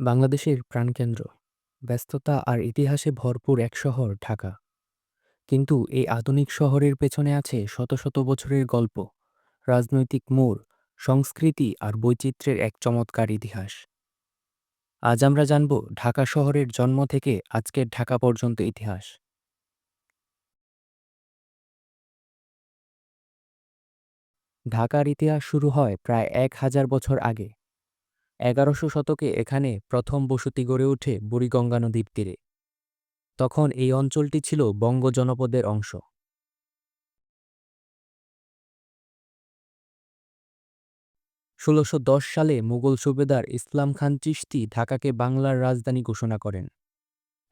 বাংলাদেশের প্রাণকেন্দ্র, ব্যস্ততা আর ইতিহাসে ভরপুর এক শহর ঢাকা। কিন্তু এই আধুনিক শহরের পেছনে আছে শত শত বছরের গল্প, রাজনৈতিক মোড়, সংস্কৃতি আর বৈচিত্র্যের এক চমৎকার ইতিহাস। আজ আমরা জানব ঢাকা শহরের জন্ম থেকে আজকের ঢাকা পর্যন্ত ইতিহাস। ঢাকার ইতিহাস শুরু হয় প্রায় এক হাজার বছর আগে। এগারোশো শতকে এখানে প্রথম বসতি গড়ে ওঠে বুড়িগঙ্গা নদীর তীরে। তখন এই অঞ্চলটি ছিল বঙ্গ জনপদের অংশ। ষোলোশো সালে মুঘল সুবেদার ইসলাম খান চিশতি ঢাকাকে বাংলার রাজধানী ঘোষণা করেন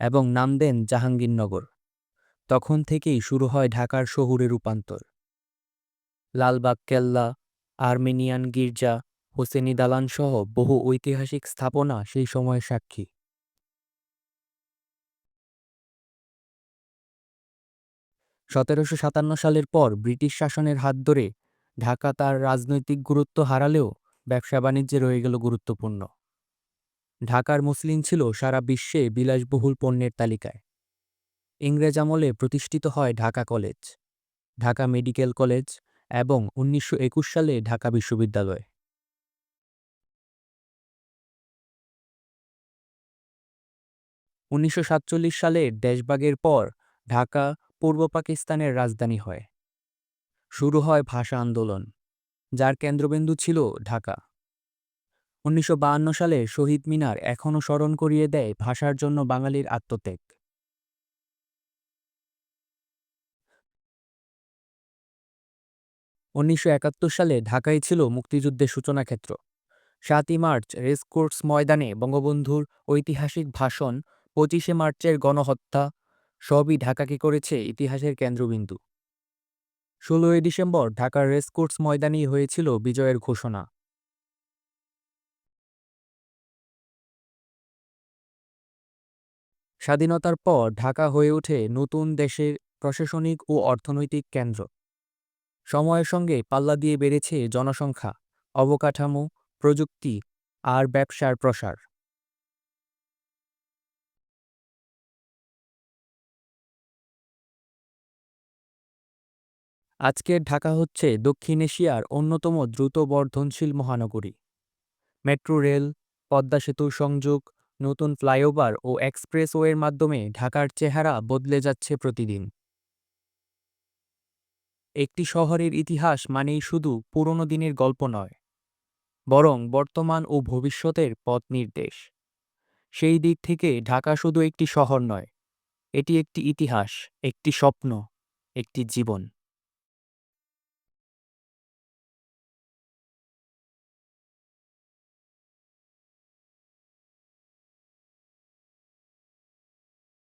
এবং নাম দেন জাহাঙ্গীরনগর। তখন থেকেই শুরু হয় ঢাকার শহুরে রূপান্তর। লালবাগ, কেল্লা, আর্মেনিয়ান গির্জা হোসেনি দালানসহ বহু ঐতিহাসিক স্থাপনা সেই সময়ের সাক্ষী। সতেরোশো সাতান্ন সালের পর ব্রিটিশ শাসনের হাত ধরে ঢাকা তার রাজনৈতিক গুরুত্ব হারালেও ব্যবসা বাণিজ্যে রয়ে গেল গুরুত্বপূর্ণ। ঢাকার মুসলিম ছিল সারা বিশ্বে বিলাসবহুল পণ্যের তালিকায়। ইংরেজ আমলে প্রতিষ্ঠিত হয় Dhaka college, Dhaka medical college এবং উনিশশো একুশ সালে ঢাকা বিশ্ববিদ্যালয়। উনিশশো সাতচল্লিশ সালে দেশভাগের পর ঢাকা পূর্ব পাকিস্তানের রাজধানী হয়। শুরু হয় ভাষা আন্দোলন, যার কেন্দ্রবিন্দু ছিল ঢাকা। উনিশশো সালে শহীদ মিনার এখনও স্মরণ করিয়ে দেয় ভাষার জন্য বাঙালির আত্মত্যাগ। উনিশশো একাত্তর সালে ঢাকাই ছিল মুক্তিযুদ্ধের সূচনা ক্ষেত্র। সাতই মার্চ রেসকোর্স ময়দানে বঙ্গবন্ধুর ঐতিহাসিক ভাষণ পঁচিশে মার্চের গণহত্যা, সবই ঢাকাকে করেছে ইতিহাসের কেন্দ্রবিন্দু। ষোলোই ডিসেম্বর ঢাকার রেসকোর্স ময়দানেই হয়েছিল বিজয়ের ঘোষণা। স্বাধীনতার পর ঢাকা হয়ে ওঠে নতুন দেশের প্রশাসনিক ও অর্থনৈতিক কেন্দ্র। সময়ের সঙ্গে পাল্লা দিয়ে বেড়েছে জনসংখ্যা, অবকাঠামো, প্রযুক্তি আর ব্যবসার প্রসার। আজকের ঢাকা হচ্ছে দক্ষিণ এশিয়ার অন্যতম দ্রুত বর্ধনশীল মহানগরী। মেট্রো রেল, পদ্মা সেতুর সংযোগ, নতুন ফ্লাইওভার ও এক্সপ্রেসওয়ের মাধ্যমে ঢাকার চেহারা বদলে যাচ্ছে প্রতিদিন। একটি শহরের ইতিহাস মানেই শুধু পুরনো দিনের গল্প নয়, বরং বর্তমান ও ভবিষ্যতের পথ নির্দেশ। সেই দিক থেকে ঢাকা শুধু একটি শহর নয়, এটি একটি ইতিহাস, একটি স্বপ্ন, একটি জীবন।